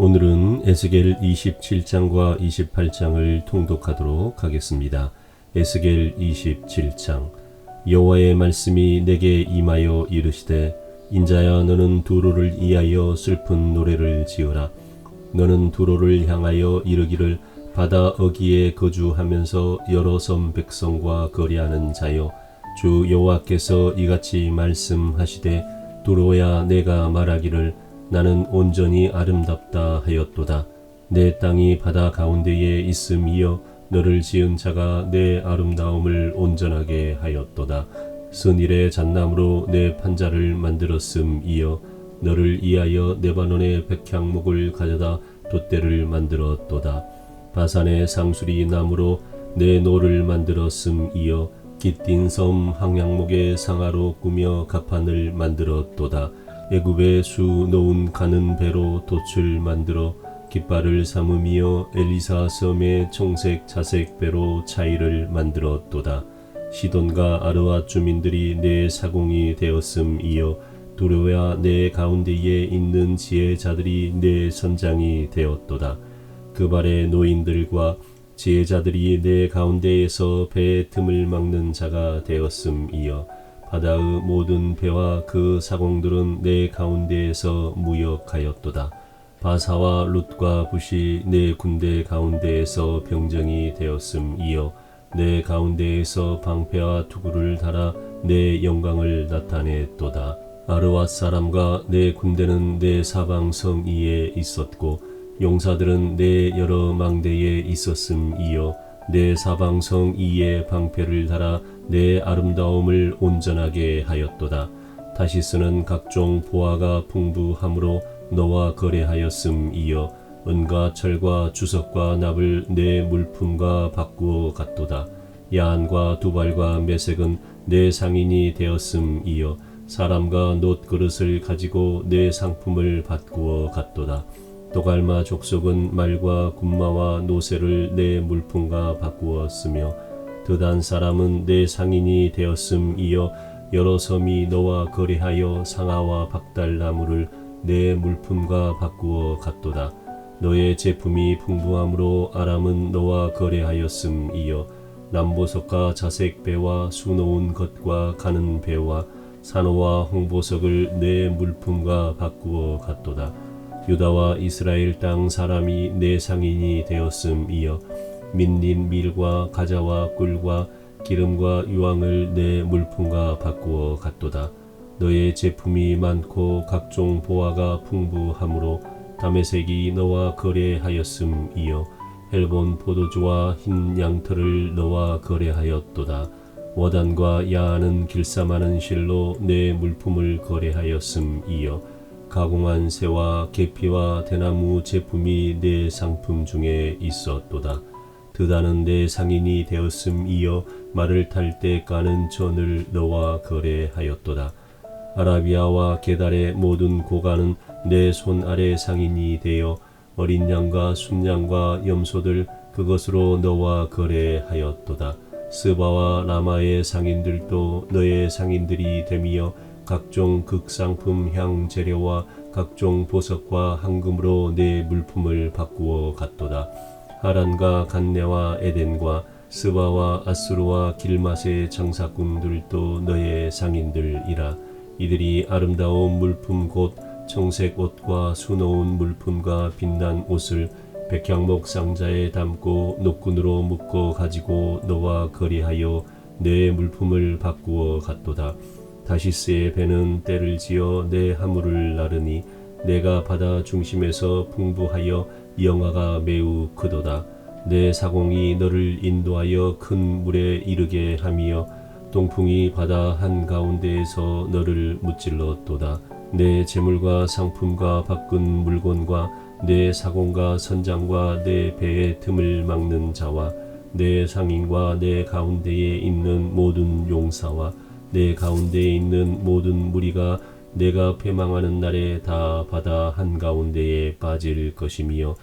오늘은 에스겔 27장과 28장을 통독하도록 하겠습니다. 에스겔 27장 여호와의 말씀이 내게 임하여 이르시되 인자야 너는 두로를 이하여 슬픈 노래를 지어라 너는 두로를 향하여 이르기를 바다 어기에 거주하면서 여러 섬 백성과 거래하는 자여 주 여호와께서 이같이 말씀하시되 두로야 내가 말하기를 나는 온전히 아름답다 하였도다. 내 땅이 바다 가운데에 있음이여 너를 지은 자가 내 아름다움을 온전하게 하였도다. 선일의 잣나무로 내 판자를 만들었음이여 너를 이하여 네바논의 백향목을 가져다 돛대를 만들었도다. 바산의 상수리 나무로 내 노를 만들었음이여 깃딘 섬 항양목의 상하로 꾸며 가판을 만들었도다 애굽의 수 놓은 가는 배로 돛을 만들어 깃발을 삼으며 엘리사 섬의 청색 자색 배로 차이를 만들었도다. 시돈과 아르와 주민들이 내 사공이 되었음 이여 두려야 내 가운데에 있는 지혜자들이 내 선장이 되었도다. 그 발의 노인들과 지혜자들이 내 가운데에서 배의 틈을 막는 자가 되었음이여 바다의 모든 배와 그 사공들은 내 가운데에서 무역하였도다. 바사와 룻과 붓이 내 군대 가운데에서 병정이 되었음이여 내 가운데에서 방패와 투구를 달아 내 영광을 나타냈도다. 아르와 사람과 내 군대는 내 사방 성 위에 있었고 용사들은 내 여러 망대에 있었음이요 내 사방 성 위에 방패를 달아 내 아름다움을 온전하게 하였도다 다시 쓰는 각종 보화가 풍부함으로 너와 거래하였음 이여 은과 철과 주석과 납을 내 물품과 바꾸어 갔도다 야한과 두발과 매색은 내 상인이 되었음 이여 사람과 놋 그릇을 가지고 내 상품을 바꾸어 갔도다. 도갈마 족속은 말과 군마와 노새를 내 물품과 바꾸었으며 드단 사람은 내 상인이 되었음이여 여러 섬이 너와 거래하여 상아와 박달나무를 내 물품과 바꾸어 갔도다. 너의 제품이 풍부함으로 아람은 너와 거래하였음이여 남보석과 자색 배와 수놓은 것과 가는 배와 산호와 홍보석을 내 물품과 바꾸어 갔도다. 유다와 이스라엘 땅 사람이 내 상인이 되었음이여 민린 밀과 가자와 꿀과 기름과 유황을 내 물품과 바꾸어 갔도다. 너의 제품이 많고 각종 보화가 풍부함으로 다메색이 너와 거래하였음이여 헬본 포도주와 흰 양털을 너와 거래하였도다. 워단과 야하는 길쌈하는 실로 내 물품을 거래하였음이여 가공한 새와 계피와 대나무 제품이 내 상품 중에 있었도다. 드다는 내 상인이 되었음이여 말을 탈 때 까는 전을 너와 거래하였도다. 아라비아와 게달의 모든 고가는 내 손 아래 상인이 되어 어린 양과 순양과 염소들 그것으로 너와 거래하였도다. 스바와 라마의 상인들도 너의 상인들이 되며 각종 극상품 향 재료와 각종 보석과 황금으로 내 물품을 바꾸어 갔도다. 하란과 간네와 에덴과 스바와 아수르와 길맛의 장사꾼들도 너의 상인들이라. 이들이 아름다운 물품 곧 청색 옷과 수놓은 물품과 빛난 옷을 백향목 상자에 담고 녹군으로 묶어 가지고 너와 거리하여 내 물품을 바꾸어 갔도다. 다시스의 배는 때를 지어 내 하물을 나르니 내가 바다 중심에서 풍부하여 영화가 매우 크도다. 내 사공이 너를 인도하여 큰 물에 이르게 하며 동풍이 바다 한 가운데에서 너를 무찔렀도다. 내 재물과 상품과 바꾼 물건과 내 사공과 선장과 내 배의 틈을 막는 자와 내 상인과 내 가운데에 있는 모든 용사와 내 가운데에 있는 모든 무리가 내가 패망하는 날에 다 바다 한가운데에 빠질 것이며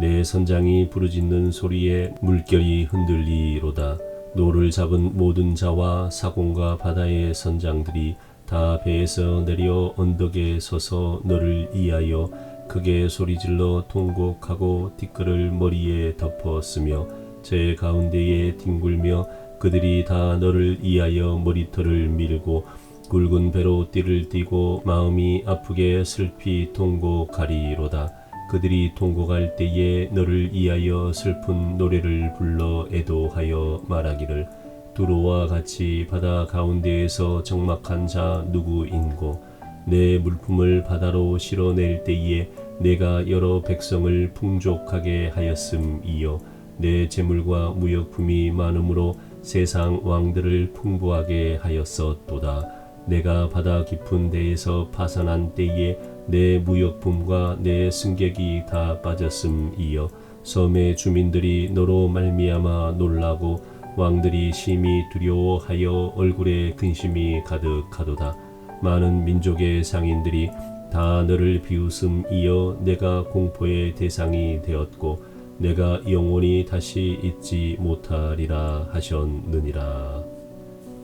내 선장이 부르짖는 소리에 물결이 흔들리로다. 노를 잡은 모든 자와 사공과 바다의 선장들이 다 배에서 내려 언덕에 서서 너를 이하여 크게 소리질러 통곡하고 티끌을 머리에 덮었으며 제 가운데에 뒹굴며 그들이 다 너를 이하여 머리털을 밀고 굵은 배로 띠를 띠고 마음이 아프게 슬피 통곡하리로다. 그들이 통곡할 때에 너를 이하여 슬픈 노래를 불러 애도하여 말하기를 두로와 같이 바다 가운데에서 적막한 자 누구인고 내 물품을 바다로 실어낼 때에 내가 여러 백성을 풍족하게 하였음이요 내 재물과 무역품이 많음으로 세상 왕들을 풍부하게 하였었도다. 내가 바다 깊은 데에서 파산한 때에 내 무역품과 내 승객이 다 빠졌음이여 섬의 주민들이 너로 말미암아 놀라고 왕들이 심히 두려워하여 얼굴에 근심이 가득하도다. 많은 민족의 상인들이 다 너를 비웃음이여 내가 공포의 대상이 되었고 내가 영원히 다시 잊지 못하리라 하셨느니라.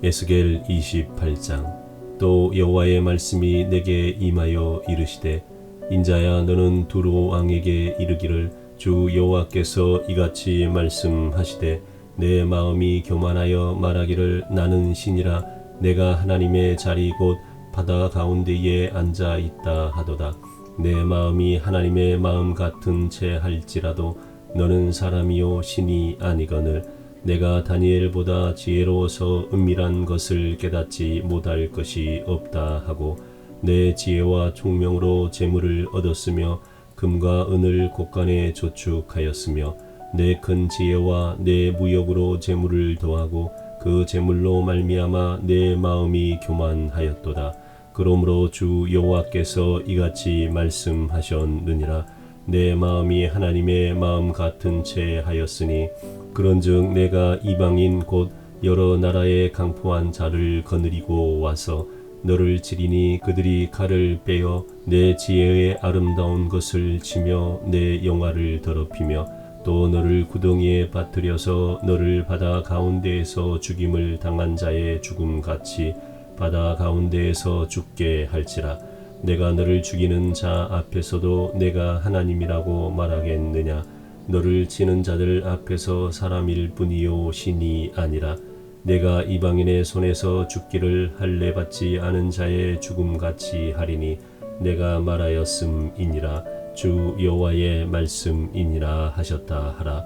에스겔 28장. 또 여호와의 말씀이 내게 임하여 이르시되 인자야 너는 두로 왕에게 이르기를 주 여호와께서 이같이 말씀하시되 내 마음이 교만하여 말하기를 나는 신이라. 내가 하나님의 자리 곧 바다 가운데에 앉아 있다 하도다. 내 마음이 하나님의 마음 같은 채 할지라도 너는 사람이요 신이 아니거늘 내가 다니엘보다 지혜로워서 은밀한 것을 깨닫지 못할 것이 없다 하고 내 지혜와 총명으로 재물을 얻었으며 금과 은을 곳간에 저축하였으며 내 큰 지혜와 내 무역으로 재물을 더하고 그 재물로 말미암아 내 마음이 교만하였도다. 그러므로 주 여호와께서 이같이 말씀하셨느니라 내 마음이 하나님의 마음 같은 채 하였으니 그런즉 내가 이방인 곧 여러 나라의 강포한 자를 거느리고 와서 너를 지리니 그들이 칼을 빼어 내 지혜의 아름다운 것을 치며 내 영화를 더럽히며 또 너를 구덩이에 빠뜨려서 너를 바다 가운데에서 죽임을 당한 자의 죽음 같이 바다 가운데에서 죽게 할지라 내가 너를 죽이는 자 앞에서도 내가 하나님이라고 말하겠느냐? 너를 치는 자들 앞에서 사람일 뿐이요 신이 아니라 내가 이방인의 손에서 죽기를 할례 받지 않은 자의 죽음 같이 하리니 내가 말하였음이니라. 주 여호와의 말씀이니라 하셨다 하라.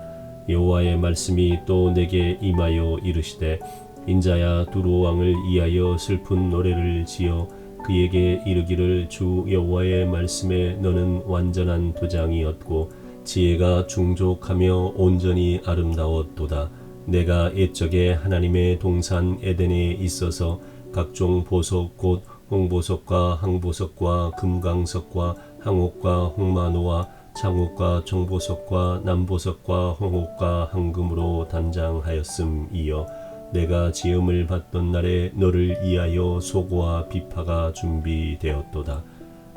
여호와의 말씀이 또 내게 임하여 이르시되 인자야 두로 왕을 이하여 슬픈 노래를 지어 그에게 이르기를 주 여호와의 말씀에 너는 완전한 도장이었고 지혜가 중족하며 온전히 아름다웠도다. 내가 옛적에 하나님의 동산 에덴에 있어서 각종 보석 곧 홍보석과 항보석과 금강석과 항옥과 홍마노와 창옥과 정보석과 남보석과 홍옥과 황금으로 단장하였음이여 내가 지음을 받던 날에 너를 위하여 소고와 비파가 준비되었도다.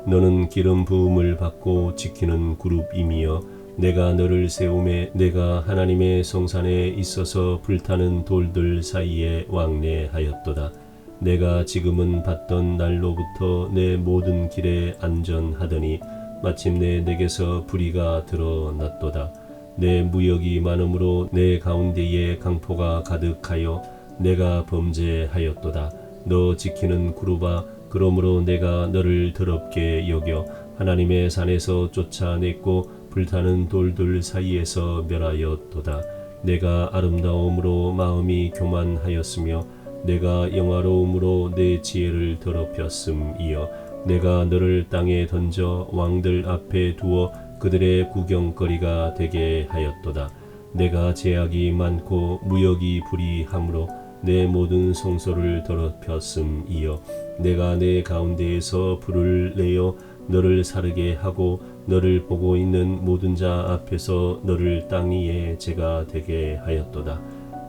너는 기름 부음을 받고 지키는 그룹임이여 내가 너를 세움에 내가 하나님의 성산에 있어서 불타는 돌들 사이에 왕래하였도다. 내가 지금은 받던 날로부터 내 모든 길에 안전하더니 마침내 내게서 불의가 드러났도다. 내 무역이 많으므로 내 가운데에 강포가 가득하여 내가 범죄하였도다. 너 지키는 구루바 그러므로 내가 너를 더럽게 여겨 하나님의 산에서 쫓아냈고 불타는 돌들 사이에서 멸하였도다. 내가 아름다움으로 마음이 교만하였으며 내가 영화로움으로 내 지혜를 더럽혔음이여 내가 너를 땅에 던져 왕들 앞에 두어 그들의 구경거리가 되게 하였도다. 내가 제약이 많고 무역이 불이함으로 내 모든 성소를 더럽혔음이여 내가 내 가운데에서 불을 내어 너를 사르게 하고 너를 보고 있는 모든 자 앞에서 너를 땅 위에 제가 되게 하였도다.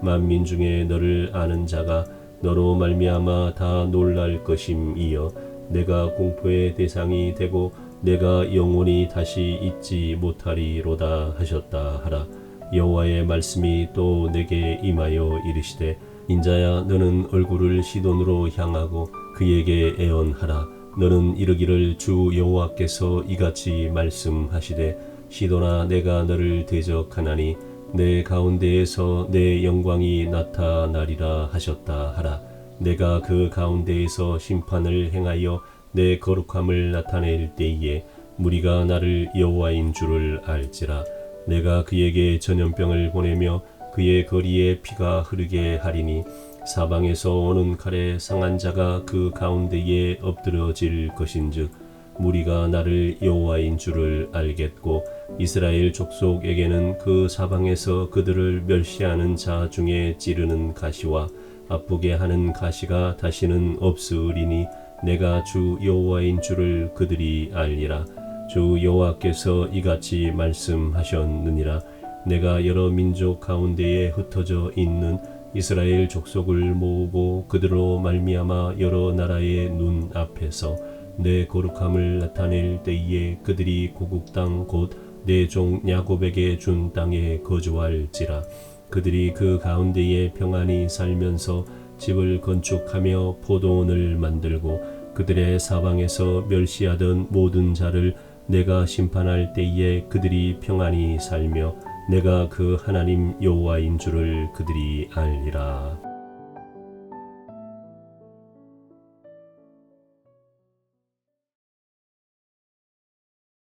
만민 중에 너를 아는 자가 너로 말미암아 다 놀랄 것임이여 내가 공포의 대상이 되고 내가 영원히 다시 잊지 못하리로다 하셨다 하라. 여호와의 말씀이 또 내게 임하여 이르시되 인자야 너는 얼굴을 시돈으로 향하고 그에게 애언하라 너는 이르기를 주 여호와께서 이같이 말씀하시되 시도나 내가 너를 대적하나니 내 가운데에서 내 영광이 나타나리라 하셨다 하라 내가 그 가운데에서 심판을 행하여 내 거룩함을 나타낼 때에 무리가 나를 여호와인 줄을 알지라. 내가 그에게 전염병을 보내며 그의 거리에 피가 흐르게 하리니 사방에서 오는 칼에 상한 자가 그 가운데에 엎드러질 것인즉 무리가 나를 여호와인 줄을 알겠고 이스라엘 족속에게는 그 사방에서 그들을 멸시하는 자 중에 찌르는 가시와 아프게 하는 가시가 다시는 없으리니 내가 주 여호와인 줄을 그들이 알리라. 주 여호와께서 이같이 말씀하셨느니라. 내가 여러 민족 가운데에 흩어져 있는 이스라엘 족속을 모으고 그들로 말미암아 여러 나라의 눈 앞에서 내 거룩함을 나타낼 때에 그들이 고국 땅 곧 내 종 야곱에게 준 땅에 거주할지라. 그들이 그 가운데에 평안히 살면서 집을 건축하며 포도원을 만들고 그들의 사방에서 멸시하던 모든 자를 내가 심판할 때에 그들이 평안히 살며 내가 그 하나님 여호와인 줄을 그들이 알리라.